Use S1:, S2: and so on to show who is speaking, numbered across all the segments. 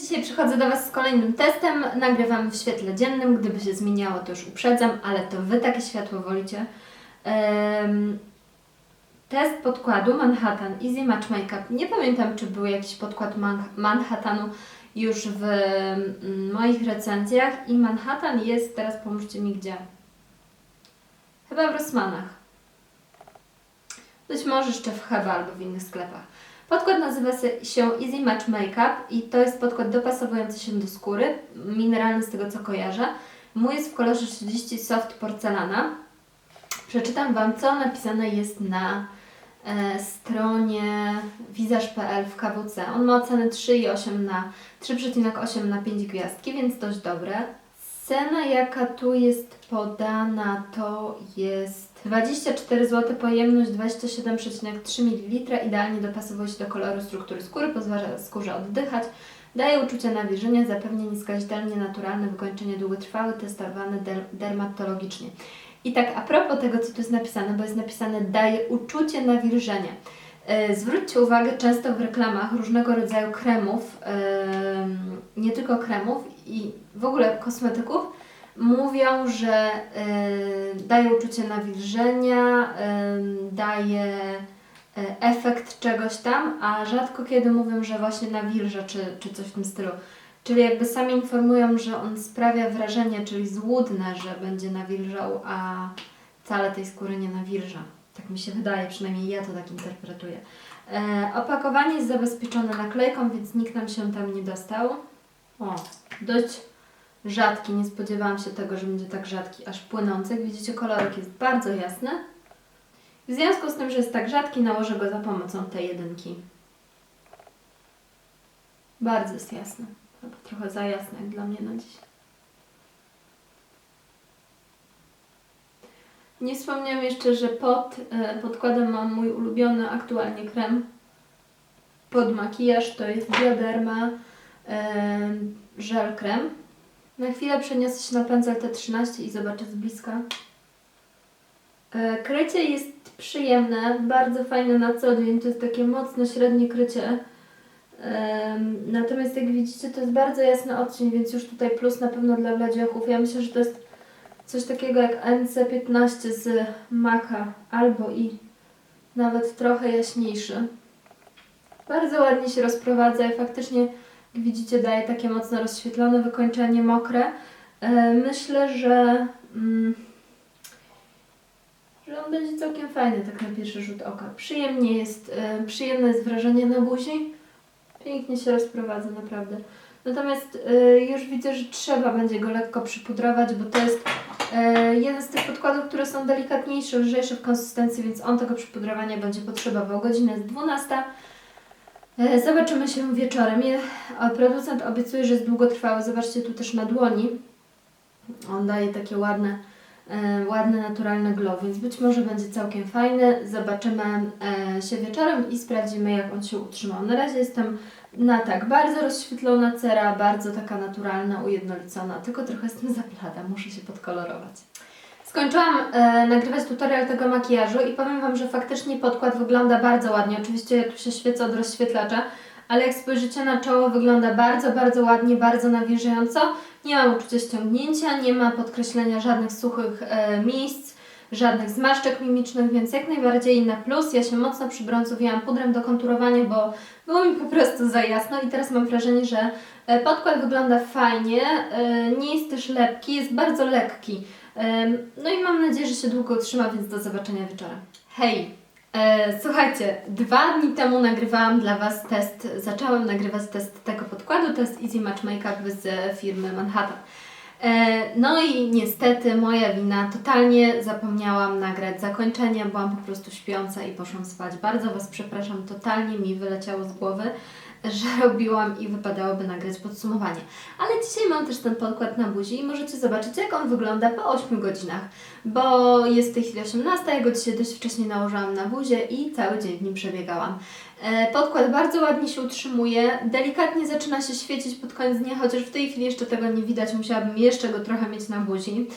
S1: dzisiaj przychodzę do Was z kolejnym testem. Nagrywam w świetle dziennym. Gdyby się zmieniało, to już uprzedzam, ale to Wy takie światło wolicie. Em, test podkładu Manhattan Easy Match Makeup. Nie pamiętam, czy był jakiś podkład Man- Manhattanu już w mm, moich recenzjach. I Manhattan jest, teraz pomóżcie mi gdzie? Chyba w Rossmanach. Być może jeszcze w Hebe albo w innych sklepach. Podkład nazywa się Easy Match Makeup i to jest podkład dopasowujący się do skóry, mineralny z tego co kojarzę. Mój jest w kolorze 30 Soft Porcelana. Przeczytam Wam, co napisane jest na e, stronie visage.pl w KWC. On ma ocenę 3,8 na 3,8 na 5 gwiazdki, więc dość dobre. Cena jaka tu jest podana to jest 24 zł, pojemność 27,3 ml, idealnie dopasowuje się do koloru struktury skóry, pozwala skórze oddychać, daje uczucie nawilżenia, zapewnia nieskazitelnie naturalne wykończenie długotrwałe, testowane der- dermatologicznie. I tak a propos tego, co tu jest napisane, bo jest napisane daje uczucie nawilżenia. E, Zwróćcie uwagę, często w reklamach różnego rodzaju kremów, em, nie tylko kremów i w ogóle kosmetyków, mówią, że y, daje uczucie nawilżenia, y, daje y, efekt czegoś tam, a rzadko kiedy mówią, że właśnie nawilża czy, czy coś w tym stylu. Czyli jakby sami informują, że on sprawia wrażenie, czyli złudne, że będzie nawilżał, a wcale tej skóry nie nawilża. Tak mi się wydaje, przynajmniej ja to tak interpretuję. E, opakowanie jest zabezpieczone naklejką, więc nikt nam się tam nie dostał. O, dość rzadki, nie spodziewałam się tego, że będzie tak rzadki, aż płynący. Jak widzicie, kolorek jest bardzo jasny. W związku z tym, że jest tak rzadki, nałożę go za pomocą tej jedynki. Bardzo jest jasny. Chyba trochę za jasny jak dla mnie na dziś. Nie wspomniałam jeszcze, że pod e, podkładem mam mój ulubiony aktualnie krem pod makijaż. To jest Bioderma e, żel krem. Na chwilę przeniosę się na pędzel T13 i zobaczę z bliska. E, Krycie jest przyjemne, bardzo fajne na co dzień. To jest takie mocno średnie krycie. Natomiast jak widzicie, to jest bardzo jasny odcień, więc już tutaj plus na pewno dla bladziochów. Ja myślę, że to jest coś takiego jak NC15 z Maka albo i nawet trochę jaśniejszy. Bardzo ładnie się rozprowadza i faktycznie, jak widzicie, daje takie mocno rozświetlone wykończenie mokre. E, Myślę, że, mm, że on będzie całkiem fajny tak na pierwszy rzut oka. Przyjemnie jest, e, przyjemne jest wrażenie na buzi. Pięknie się rozprowadza, naprawdę. Natomiast e, już widzę, że trzeba będzie go lekko przypudrować, bo to jest jeden z tych podkładów, które są delikatniejsze, lżejsze w konsystencji, więc on tego przypudrowania będzie potrzebował. Godzina jest 12. E, Zobaczymy się wieczorem. Producent obiecuje, że jest długotrwały. Zobaczcie tu też na dłoni. On daje takie ładne, e, ładne naturalne glow, więc być może będzie całkiem fajny. Zobaczymy e, się wieczorem i sprawdzimy, jak on się utrzymał. Na razie jestem na tak, bardzo rozświetlona cera, bardzo taka naturalna, ujednolicona, tylko trochę jestem zaplata, muszę się podkolorować. Skończyłam e, nagrywać tutorial tego makijażu i powiem Wam, że faktycznie podkład wygląda bardzo ładnie. Oczywiście tu się świecę od rozświetlacza, ale jak spojrzycie na czoło, wygląda bardzo, bardzo ładnie, bardzo nawilżająco. Nie ma uczucia ściągnięcia, nie ma podkreślenia żadnych suchych e, miejsc, żadnych zmarszczek mimicznych, więc jak najbardziej na plus. Ja się mocno przybrązowiłam pudrem do konturowania, bo było mi po prostu za jasno i teraz mam wrażenie, że e, podkład wygląda fajnie, e, nie jest też lepki, jest bardzo lekki. No i mam nadzieję, że się długo utrzyma, więc do zobaczenia wieczorem. Hej! E, słuchajcie, dwa dni temu nagrywałam dla Was test, zaczęłam nagrywać test tego podkładu, test Easy Match Makeup z firmy Manhattan. E, no i niestety moja wina, totalnie zapomniałam nagrać zakończenia, byłam po prostu śpiąca i poszłam spać. Bardzo Was przepraszam, totalnie mi wyleciało z głowy, że robiłam i wypadałoby nagrać podsumowanie. Ale dzisiaj mam też ten podkład na buzi i możecie zobaczyć, jak on wygląda po 8 godzinach, bo jest w tej chwili 18, ja go dzisiaj dość wcześnie nałożyłam na buzię i cały dzień w nim przebiegałam. E, Podkład bardzo ładnie się utrzymuje, delikatnie zaczyna się świecić pod koniec dnia, chociaż w tej chwili jeszcze tego nie widać, musiałabym jeszcze go trochę mieć na buzi.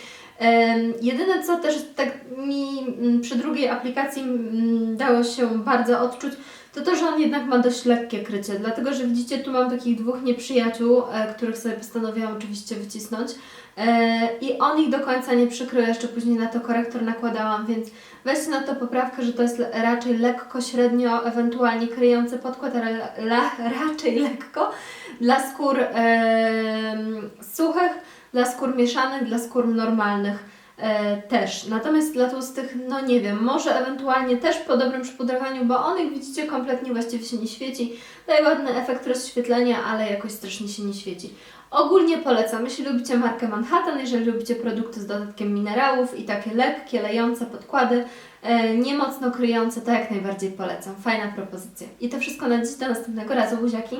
S1: Jedyne co też tak mi przy drugiej aplikacji dało się bardzo odczuć, to to, że on jednak ma dość lekkie krycie, dlatego że widzicie, tu mam takich dwóch nieprzyjaciół, e, których sobie postanowiłam oczywiście wycisnąć e, i on ich do końca nie przykrył, jeszcze później na to korektor nakładałam, więc weźcie na to poprawkę, że to jest raczej lekko, średnio, ewentualnie kryjący podkład, ale raczej lekko dla skór em, suchych, dla skór mieszanych, dla skór normalnych e, też. Natomiast dla tłustych, no nie wiem, może ewentualnie też po dobrym przypudrowaniu, bo on jak widzicie kompletnie właściwie się nie świeci. Daje ładny efekt rozświetlenia, ale jakoś strasznie się nie świeci. Ogólnie polecam, jeśli lubicie markę Manhattan, jeżeli lubicie produkty z dodatkiem minerałów i takie lekkie, lejące podkłady, e, nie mocno kryjące, to jak najbardziej polecam. Fajna propozycja. I to wszystko na dziś, do następnego razu, buziaki.